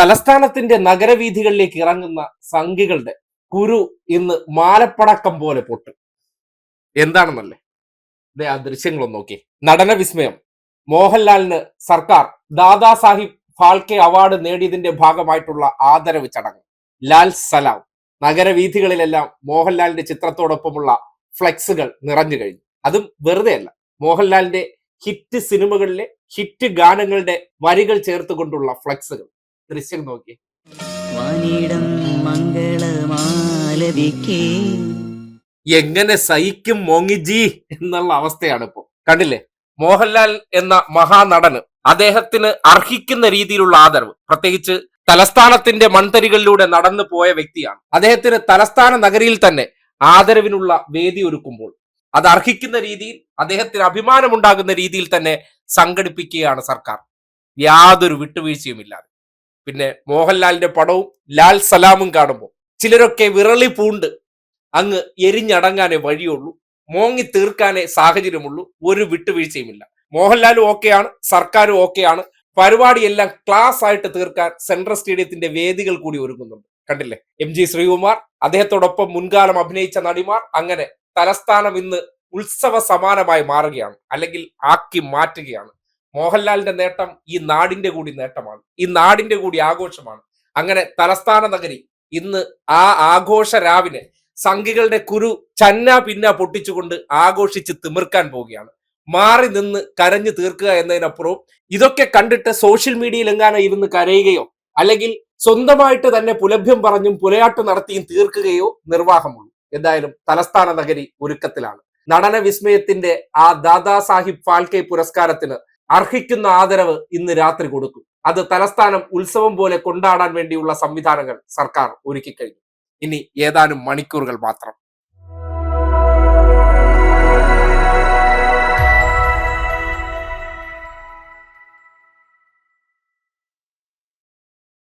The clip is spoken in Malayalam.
തലസ്ഥാനത്തിന്റെ നഗരവീഥികളിലേക്ക് ഇറങ്ങുന്ന സംഘികളുടെ കുരു ഇന്ന് മാലപ്പടക്കം പോലെ പൊട്ടും. എന്താണെന്നല്ലേ? ദേ ആ ദൃശ്യങ്ങളൊന്ന് നോക്കി നടന വിസ്മയം. മോഹൻലാലിന് സർക്കാർ ദാദാസാഹിബ് ഫാൽക്കെ അവാർഡ് നേടിയതിന്റെ ഭാഗമായിട്ടുള്ള ആദരവ് ചടങ്ങ്. ലാൽ സലാം. നഗരവീഥികളിലെല്ലാം മോഹൻലാലിന്റെ ചിത്രത്തോടൊപ്പമുള്ള ഫ്ലെക്സുകൾ നിറഞ്ഞു കഴിഞ്ഞു. അതും വെറുതെയല്ല. മോഹൻലാലിന്റെ ഹിറ്റ് സിനിമകളിലെ ഹിറ്റ് ഗാനങ്ങളുടെ വരികൾ ചേർത്തുകൊണ്ടുള്ള ഫ്ലെക്സുകൾ. ദൃശ്യം നോക്കി. വാനിടം മംഗളമാലവിക്കേ. എങ്ങനെ സഹിക്കും മോങ്ങിജി എന്നുള്ള അവസ്ഥയാണ് ഇപ്പോ കണ്ടില്ലേ? മോഹൻലാൽ എന്ന മഹാനടന് അദ്ദേഹത്തിന് അർഹിക്കുന്ന രീതിയിലുള്ള ആദരവ്. പ്രത്യേകിച്ച് തലസ്ഥാനത്തിന്റെ മൺതരികളിലൂടെ നടന്നു പോയ വ്യക്തിയാണ്. അദ്ദേഹത്തിന് തലസ്ഥാന നഗരിയിൽ തന്നെ ആദരവിനുള്ള വേദി ഒരുക്കുമ്പോൾ അത് അർഹിക്കുന്ന രീതിയിൽ അദ്ദേഹത്തിന് അഭിമാനമുണ്ടാകുന്ന രീതിയിൽ തന്നെ സംഘടിപ്പിക്കുകയാണ് സർക്കാർ. യാതൊരു വിട്ടുവീഴ്ചയുമില്ലാതെ. പിന്നെ മോഹൻലാലിന്റെ പടവും ലാൽ സലാമും കാണുമ്പോൾ ചിലരൊക്കെ വിറളി പൂണ്ട് അങ്ങ് എരിഞ്ഞടങ്ങാനേ വഴിയുള്ളൂ മോങ്ങി തീർക്കാനേ സാഹചര്യമുള്ളൂ ഒരു വിട്ടുവീഴ്ചയുമില്ല. മോഹൻലാലും ഓക്കെയാണ് സർക്കാരും ഓക്കെയാണ് പരിപാടിയെല്ലാം ക്ലാസ് ആയിട്ട് തീർക്കാൻ സെൻട്രൽ സ്റ്റേഡിയത്തിന്റെ വേദികൾ കൂടി ഒരുങ്ങുന്നുണ്ട്. കണ്ടില്ലേ? എം ജി ശ്രീകുമാർ അദ്ദേഹത്തോടൊപ്പം മുൻകാലം അഭിനയിച്ച നടിമാർ അങ്ങനെ തലസ്ഥാനം ഇന്ന് ഉത്സവ സമാനമായി മാറുകയാണ് അല്ലെങ്കിൽ ആക്കി മാറ്റുകയാണ്. മോഹൻലാലിന്റെ നേട്ടം ഈ നാടിന്റെ കൂടി നേട്ടമാണ്. ഈ നാടിന്റെ കൂടി ആഘോഷമാണ്. അങ്ങനെ തലസ്ഥാന നഗരി ഇന്ന് ആ ആഘോഷ രാവിനെ സംഘികളുടെ കുരു ചന്ന പിന്ന പൊട്ടിച്ചുകൊണ്ട് ആഘോഷിച്ച് തിമിർക്കാൻ പോവുകയാണ്. മാറി നിന്ന് കരഞ്ഞു തീർക്കുക എന്നതിനപ്പുറവും ഇതൊക്കെ കണ്ടിട്ട് സോഷ്യൽ മീഡിയയിൽ എങ്ങാനും ഇരുന്ന് കരയുകയോ അല്ലെങ്കിൽ സ്വന്തമായിട്ട് തന്നെ പുലഭ്യം പറഞ്ഞും പുലയാട്ട് നടത്തിയും തീർക്കുകയോ നിർവാഹമുള്ളൂ. എന്തായാലും തലസ്ഥാന നഗരി ഒരുക്കത്തിലാണ്. നടന വിസ്മയത്തിന്റെ ആ ദാദാ സാഹിബ് ഫാൽക്കെ പുരസ്കാരത്തിന് അർഹിക്കുന്ന ആദരവ് ഇന്ന് രാത്രി കൊടുക്കും. അത് തലസ്ഥാനം ഉത്സവം പോലെ കൊണ്ടാടാൻ വേണ്ടിയുള്ള സംവിധാനങ്ങൾ സർക്കാർ ഒരുക്കി കഴിഞ്ഞു ഇനി ഏതാനും മണിക്കൂറുകൾ മാത്രം.